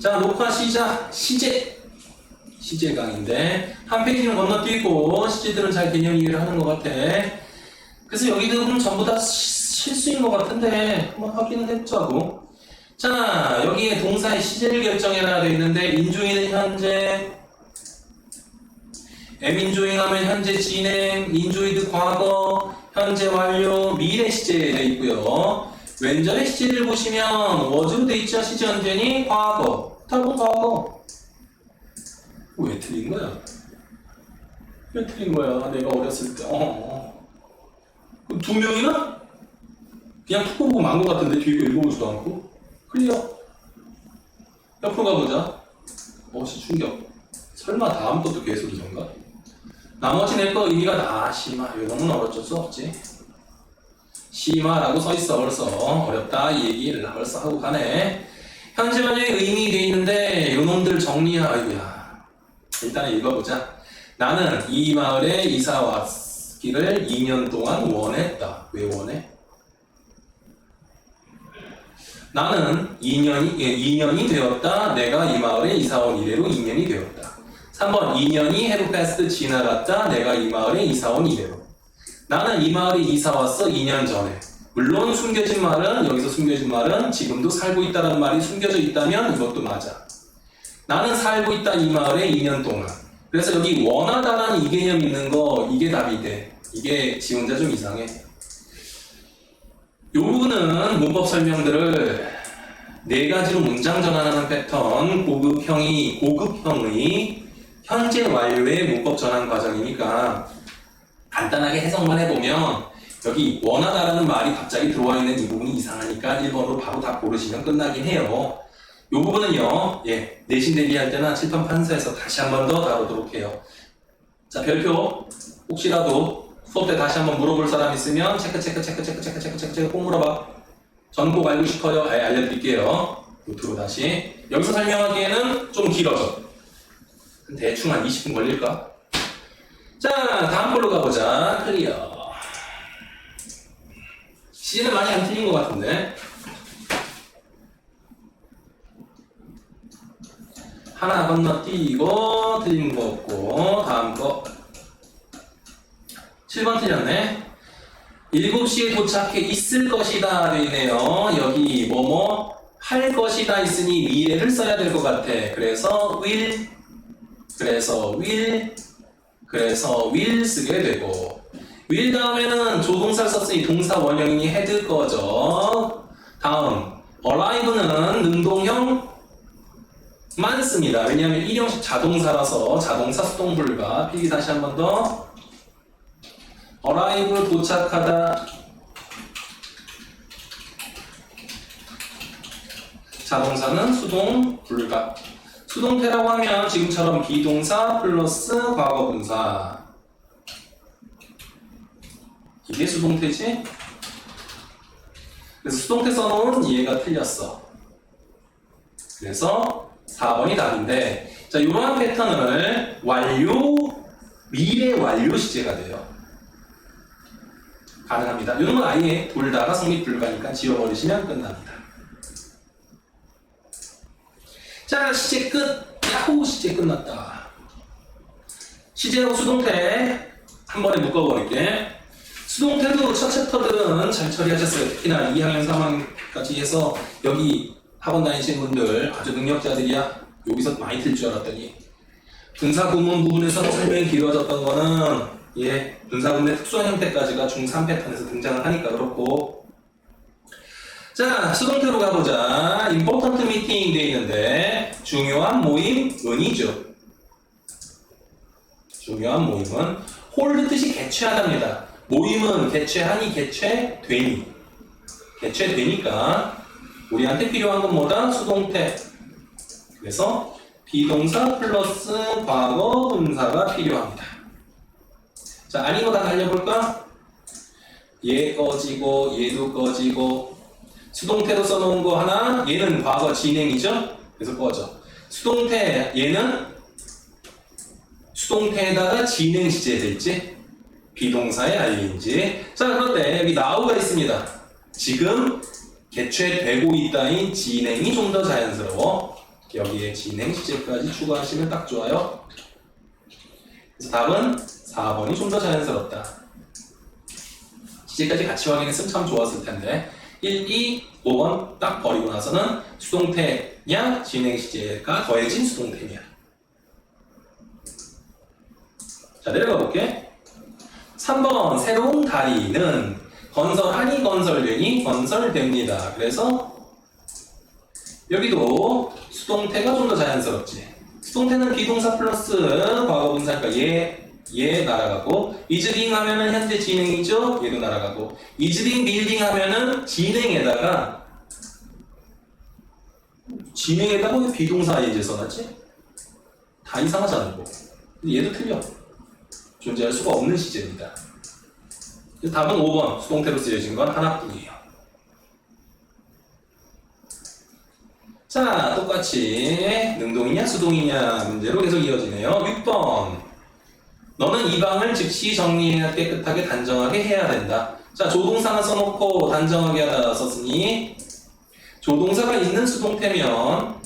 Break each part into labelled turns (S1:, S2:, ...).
S1: 자, 녹화 시작. 시제. 시제 강인데 한 페이지는 건너뛰고 시제들은 잘 개념 이해를 하는 것 같아. 그래서 여기들은 전부 다 시- 실수인 것 같은데 한번 확인을 해보자고. 자, 여기에 동사의 시제를 결정해놔야 돼 있는데 인조이는 현재 M인조잉 하면 현재 진행, 인조이드 과거, 현재 완료, 미래 시제에 돼 있고요. 왼전의 시제를 보시면 워즈로 돼 있죠. 시제 언제니? 과거. 타고 과거. 왜 틀린 거야? 왜 틀린 거야? 내가 어렸을 때. 어. 그럼 두 명이나? 그냥 툭 보고 만것 같은데 뒤에 거 읽어보지도 않고. 클리어. 옆으로 가보자. 어씨 충격. 설마 다음 것도 계속 이런가? 나머지 내 거 의미가 다 심화. 이거 너무 어쩔 수 없지. 심화라고 써 있어 벌써 어렵다 이 얘기를 벌써 하고 가네. 현재 완료의 의미 돼 있는데 요놈들 정리하기야. 일단 읽어보자. 나는 이 마을에 이사 왔기를 2년 동안 원했다. 왜 원해? 나는 2년이, 2년이 되었다. 내가 이 마을에 이사 온 이래로 2년이 되었다. 3번 2년이 해로 패스트 지나갔다. 내가 이 마을에 이사 온 이래로. 나는 이 마을에 이사 왔어 2년 전에. 물론 숨겨진 말은 여기서 숨겨진 말은 지금도 살고 있다는 말이 숨겨져 있다면 이것도 맞아. 나는 살고 있다 이 마을에 2년 동안. 그래서 여기 원하다라는 이 개념 있는 거 이게 답이 돼. 이게 지 혼자 좀 이상해. 요 부분은 문법 설명들을 네 가지로 문장 전환하는 패턴, 고급형이, 고급형의 현재 완료의 문법 전환 과정이니까 간단하게 해석만 해보면 여기 원하다라는 말이 갑자기 들어와 있는 이 부분이 이상하니까 1번으로 바로 다 고르시면 끝나긴 해요. 이 부분은요, 예, 내신 대비할 때나 칠판 판서에서 다시 한 번 더 다루도록 해요. 자, 별표 혹시라도 수업 때 다시 한번 물어볼 사람 있으면 체크 체크 체크 체크 체크 체크 체크 체크 꼭 물어봐. 전꼭 알고 싶어요. 아, 알려드릴게요. 노트로 다시. 여기서 설명하기에는 좀 길어져. 대충 한 20분 걸릴까? 자, 다음 걸로 가보자. 클리어. 시제는 많이 안 틀린 것 같은데. 하나 건너뛰고 틀린 거 없고 다음 거 7번 틀렸네 7시에 도착해 있을 것이다 돼 있네요 여기 뭐뭐 할 것이다 있으니 미래를 써야 될 것 같아 그래서 will 그래서 will 그래서 will 쓰게 되고 will 다음에는 조동사를 썼으니 동사 원형이니 헤드 거죠 다음 arrive는 능동형 많습니다. 왜냐하면 일형식 자동사라서 자동사 수동 불가. 필기 다시 한 번 더. arrive 도착하다. 자동사는 수동 불가. 수동태라고 하면 지금처럼 비동사 플러스 과거 분사. 이게 수동태지? 그래서 수동태 써놓은 얘가 틀렸어. 그래서 4번이 답인데 자 이러한 패턴을 완료 미래 완료 시제가 돼요 가능합니다 이런 건 아예 둘 다가 성립 불가니까 지워버리시면 끝납니다 자 시제 끝 야호 시제 끝났다. 시제하고 수동태 한 번에 묶어버릴게. 수동태도 첫 챕터들은 잘 처리하셨어요. 특히나 2학년 3학년까지 해서 여기 학원 다니시는 분들 아주 능력자들이야. 여기서 많이 틀 줄 알았더니. 분사 구문 부분에서 설명이 길어졌던 거는 예 분사 구문의 특수한 형태까지가 중3 패턴에서 등장을 하니까 그렇고 자 수동태로 가보자 important meeting 돼 있는데 중요한 모임 은이죠 중요한 모임은 홀드 뜻이 개최하답니다 모임은 개최하니 개최되니 개최되니까 우리한테 필요한 건 뭐다? 수동태. 그래서 비동사 플러스 과거 분사가 필요합니다. 자, 거다 달려볼까? 얘 꺼지고 얘도 꺼지고 수동태로 써놓은 거 하나 얘는 과거 진행이죠? 그래서 꺼져. 수동태 얘는 수동태에다가 진행 시제 됐지? 비동사의 ing. 자, 그런데 여기 now가 있습니다. 지금 개최되고 있다인 진행이 좀 더 자연스러워. 여기에 진행 시제까지 추가하시면 딱 좋아요. 그래서 답은 4번이 좀 더 자연스럽다. 시제까지 같이 확인했으면 참 좋았을 텐데 1, 2, 5번 딱 버리고 나서는 수동태냐 진행 시제가 더해진 수동태냐. 자 내려가 볼게. 3번 새로운 다리는 건설하니 건설되니 건설됩니다. 그래서 여기도 수동태가 좀 더 자연스럽지. 수동태는 비동사 플러스 과거분사니까 얘, 얘 날아가고 이즈링 하면은 현재 진행이죠 얘도 날아가고 이즈링 빌딩 하면은 진행에다가 진행에다가 왜 비동사 이제 써놨지? 다 않고 근데 얘도 틀려 존재할 수가 없는 시제입니다 답은 5번 수동태로 쓰여진 건 하나뿐이에요 자, 똑같이 능동이냐 수동이냐 문제로 계속 이어지네요. 6번. 너는 이 방을 즉시 정리해야 깨끗하게 단정하게 해야 된다. 자, 조동사는 써놓고 단정하게 하다 썼으니 조동사가 있는 수동태면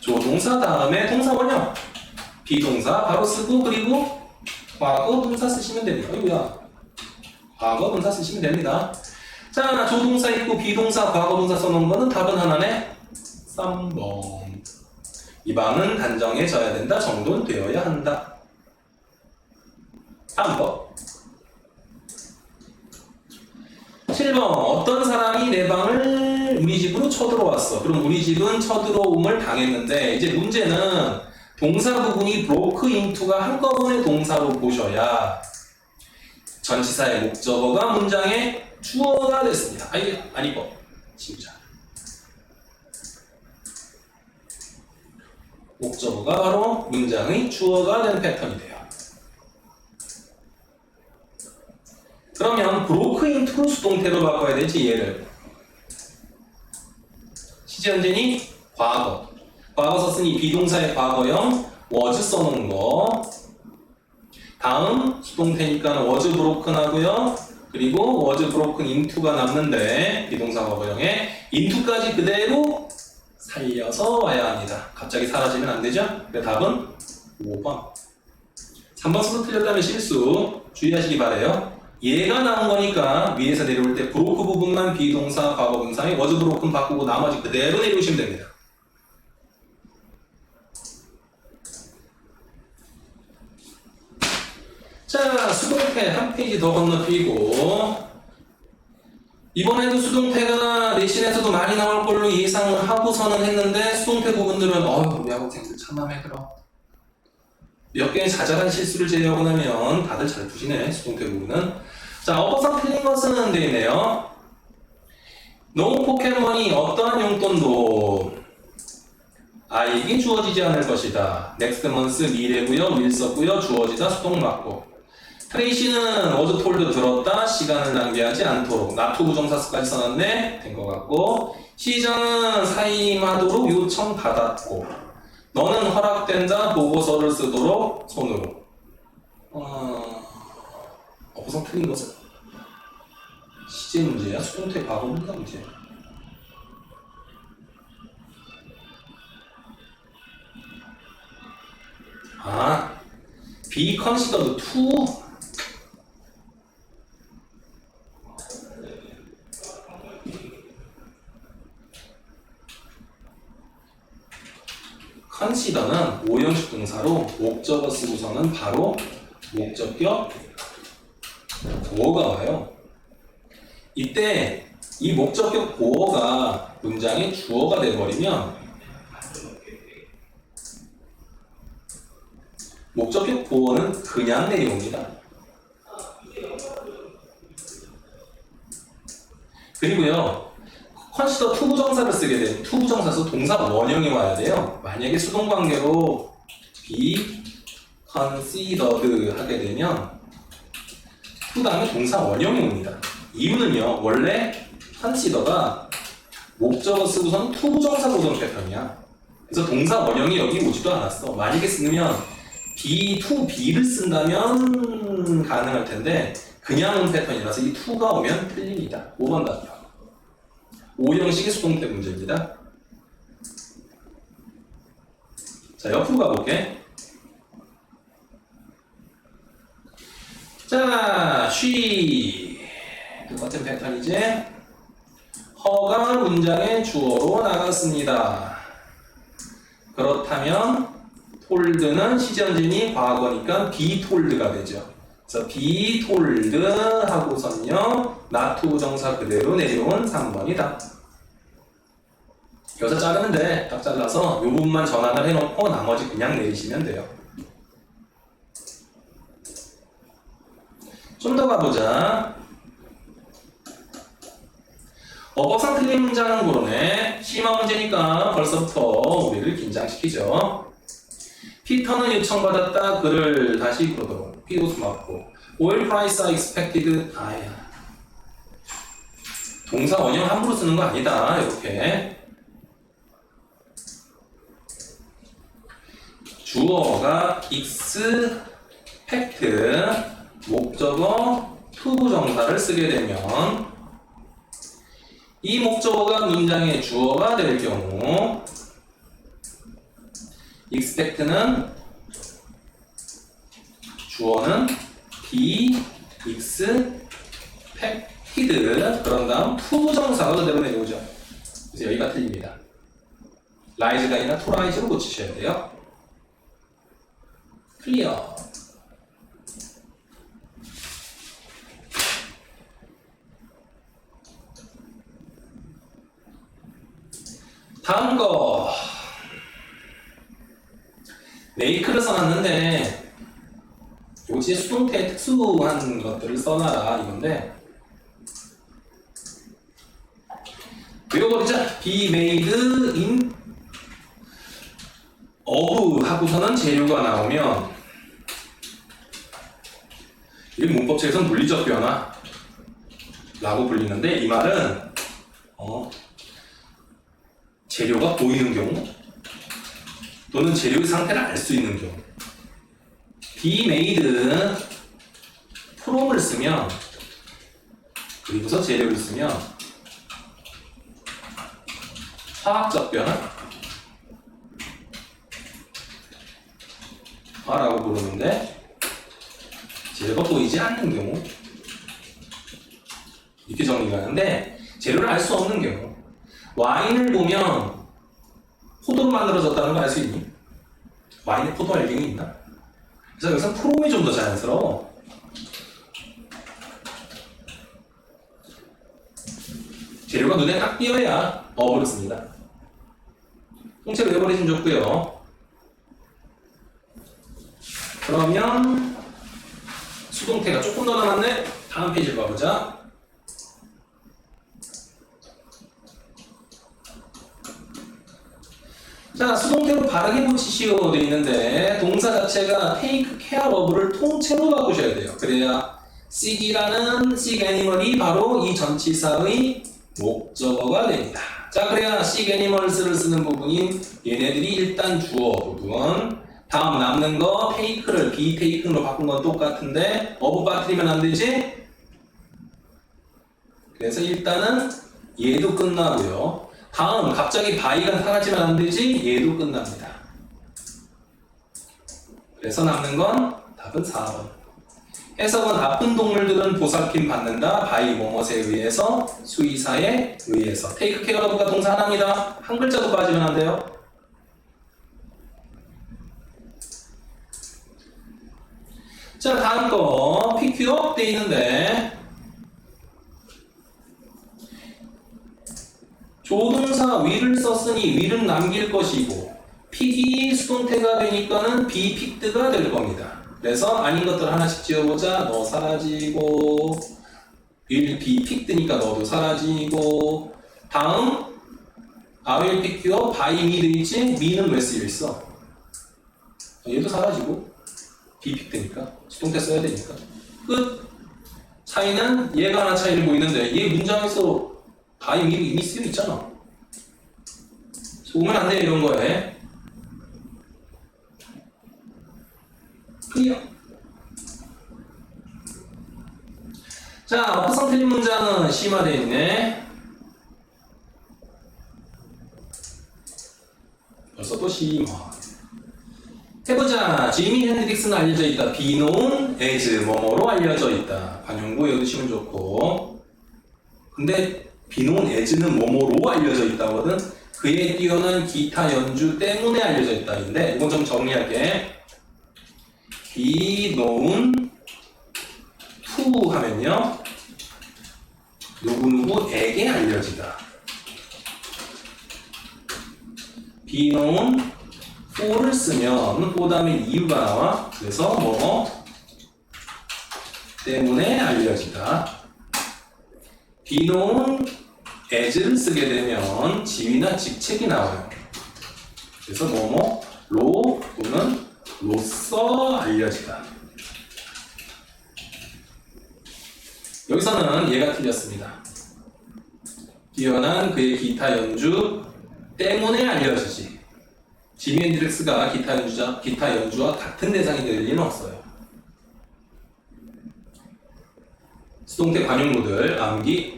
S1: 조동사 다음에 동사 원형 비동사 바로 쓰고 그리고 과거 동사 쓰시면 됩니다. 이거야. 과거 동사 쓰시면 됩니다. 자, 조동사 있고 비동사, 과거동사 써놓은 거는 답은 하나네. 3번. 이 방은 단정해져야 된다. 정도는 되어야 한다. 3번. 7번. 어떤 사람이 내 방을 우리 집으로 쳐들어왔어. 그럼 우리 집은 쳐들어옴을 당했는데, 이제 문제는 동사 부분이 broke into가 한꺼번에 동사로 보셔야 전치사의 목적어가 문장에 주어가 됐습니다. 아니, 아니고, 진짜. 목적어가 바로 문장의 주어가 되는 패턴이 돼요. 그러면 broke into 수동태로 바꿔야 되지, 얘를. 시제 현재니 과거. 과거 썼으니 비동사의 과거형 was 써놓은 거. 다음 수동태니까 was broken 하고요. 그리고 was broken into가 남는데 비동사 과거형에 into까지 그대로 살려서 와야 합니다. 갑자기 사라지면 안 되죠? 그 답은 5번. 3번 순서 틀렸다면 실수 주의하시기 바래요. 얘가 나온 거니까 위에서 내려올 때 broke 부분만 비동사 과거 분사에 was broken 바꾸고 나머지 그대로 내려오시면 됩니다. 자, 수동태 한 페이지 더 건너뛰고 이번에도 수동태가 내신에서도 많이 나올 걸로 예상을 하고서는 했는데 수동태 부분들은 어휴 우리 학생들 참 마음에 들어. 몇 개의 자잘한 실수를 제외하고 나면 다들 잘 푸시네 수동태 부분은. 자 어퍼상 틀린 것은 돼 있네요. 노 포켓몬이 어떠한 용돈도. 아이에게 주어지지 않을 것이다. 넥스트 먼스 미래고요. 윌 썼고요. 주어지다 수동 맞고 트레이시는 어드 톨드 들었다 시간을 낭비하지 않도록. 나투 부정사스까지 써놨네. 된 것 같고. 시장은 사임하도록 요청 받았고. 너는 허락된다 보고서를 쓰도록 손으로. 어... 어선 틀린 것은 시제 문제야? 수동태 과거 문제 문제야? 아 be considered 컨시더는 오형식 동사로 목적어 쓰고서는 바로 목적격 보어가 와요. 이때 이 목적격 보어가 문장의 주어가 돼버리면 목적격 보어는 그냥 내려옵니다. 그리고요, 컨시더 투부정사를 쓰게 되면 투부정사에서 동사 원형이 와야 돼요. 만약에 수동 관계로 be considered 하게 되면 그 다음에 동사 원형이 옵니다. 이유는요, 원래 consider가 목적어 쓰고서는 투부정사 보던 패턴이야. 그래서 동사 원형이 여기 오지도 않았어. 만약에 쓰면 be to be를 쓴다면 가능할 텐데 그냥 온 패턴이라서 이 to가 오면 틀립니다. 5번 답이요. O형식의 수동태 문제입니다. 자, 옆으로 가볼게. 자, 쉬. 똑같은 패턴이지? 허가 문장의 주어로 나갔습니다. 그렇다면 톨드는 시전진이 과거니까 told가 되죠. 그래서 be told 하고선요 나투 정사 그대로 내려온 3번이다. 여기서 자르면 돼. 딱 잘라서 이 부분만 전환을 해놓고 나머지 그냥 내리시면 돼요. 좀 더 가보자. 어법상 틀린 문장은 고르네. 심화 문제니까 벌써부터 우리를 긴장시키죠. 피터는 요청받았다. 그를 다시 그러도록. 피고스 맞고. Oil price are expected. 아야. 동사 원형 함부로 쓰는 거 아니다. 이렇게. 주어가 expect 목적어 투부 정사를 쓰게 되면 이 목적어가 문장의 주어가 될 경우 expect는 주어는 be expected 그런 다음 투부정사가 그대로 내려오죠. 그래서 여기가 틀립니다. 라이즈가 아니라 투라이즈로 고치셔야 돼요. 클리어. 다음 거. 메이크를 써놨는데, 요지 수동태 특수한 것들을 써놔라, 이건데. 외워버리자. be made in of 하고서는 재료가 나오면, 이 문법책에서는 물리적 변화 라고 불리는데, 이 말은, 어, 재료가 보이는 경우 또는 재료의 상태를 알 수 있는 경우. Be made from을 쓰면 그리고서 재료를 쓰면 화학적 변화 화라고 부르는데 재료가 보이지 않는 경우. 이렇게 정리가 하는데 재료를 알 수 없는 경우. 와인을 보면 포도로 만들어졌다는 거알수 있니? 와인에 포도 알갱이 있나? 그래서 여기서 프롬이 좀 더 자연스러워. 재료가 눈에 딱 띄어야 어부를 씁니다. 통째로 외버리시면 좋고요. 그러면 수동태가 조금 더 남았네. 다음 페이지로 가보자. 자, 수동태로 바르게 고치시오 되어 있는데 동사 자체가 take care of를 통째로 바꾸셔야 돼요. 그래야 seek이라는 seek animal이 바로 이 전치사의 목적어가 됩니다. 자, 그래야 seek animals를 쓰는 부분인 얘네들이 일단 주어 부분 다음 남는 거 take를 be taken으로 바꾼 건 똑같은데 of 빠뜨리면 안 되지? 그래서 일단은 얘도 끝나고요. 다음 갑자기 바이가 사라지면 안 되지 얘도 끝납니다. 그래서 남는 건 답은 4번. 해석은 나쁜 동물들은 보살핌 받는다. 바이 뭐뭇에 의해서 수의사에 의해서 테이크 케어 러브가 동사 하나입니다. 한 글자도 빠지면 안 돼요. 자 다음 거 PQ 돼 있는데 조동사 위를 썼으니 위를 남길 것이고 픽이 수동태가 되니까는 비픽드가 될 겁니다. 그래서 아닌 것들 하나씩 지어보자. 너 사라지고 will picked니까 너도 사라지고 다음 I will pick you up by me 돼 있지? me는 왜 쓰여 있어? 얘도 사라지고 picked니까 수동태 써야 되니까 끝 차이는 얘가 하나 차이를 보이는데 얘 문장에서 다 여기 이미 쓰여 있잖아. 오면 안 돼, 이런 거에. 클리어. 자, 화성 틀린 문장은 심화되어 있네. 벌써 또 심화. 해보자. 지미 핸드릭스는 알려져 있다. 비노운 에즈 뭐뭐로 알려져 있다. 반영구 외우시면 좋고. 근데 비노운 에즈는 뭐뭐로 알려져 있다거든. 그의 뛰어난 기타 연주 때문에 알려져 있다인데 이건 좀 정리할게. 비노운 투 하면요. 누구누구에게 알려지다. 비노운 for를 쓰면 for 다음에 이유가 나와. 그래서 뭐 때문에 알려지다. 비노운 as를 쓰게 되면 지위나 직책이 나와요. 그래서 뭐뭐 로 또는 로써 알려지다. 여기서는 얘가 틀렸습니다. 뛰어난 그의 기타 연주 때문에 알려지지. 지미 앤드렉스가 기타 연주자, 기타 연주와 같은 대상이 될 리는 없어요. 수동태 관용구들 암기.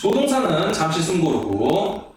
S1: 조동사는 잠시 숨 고르고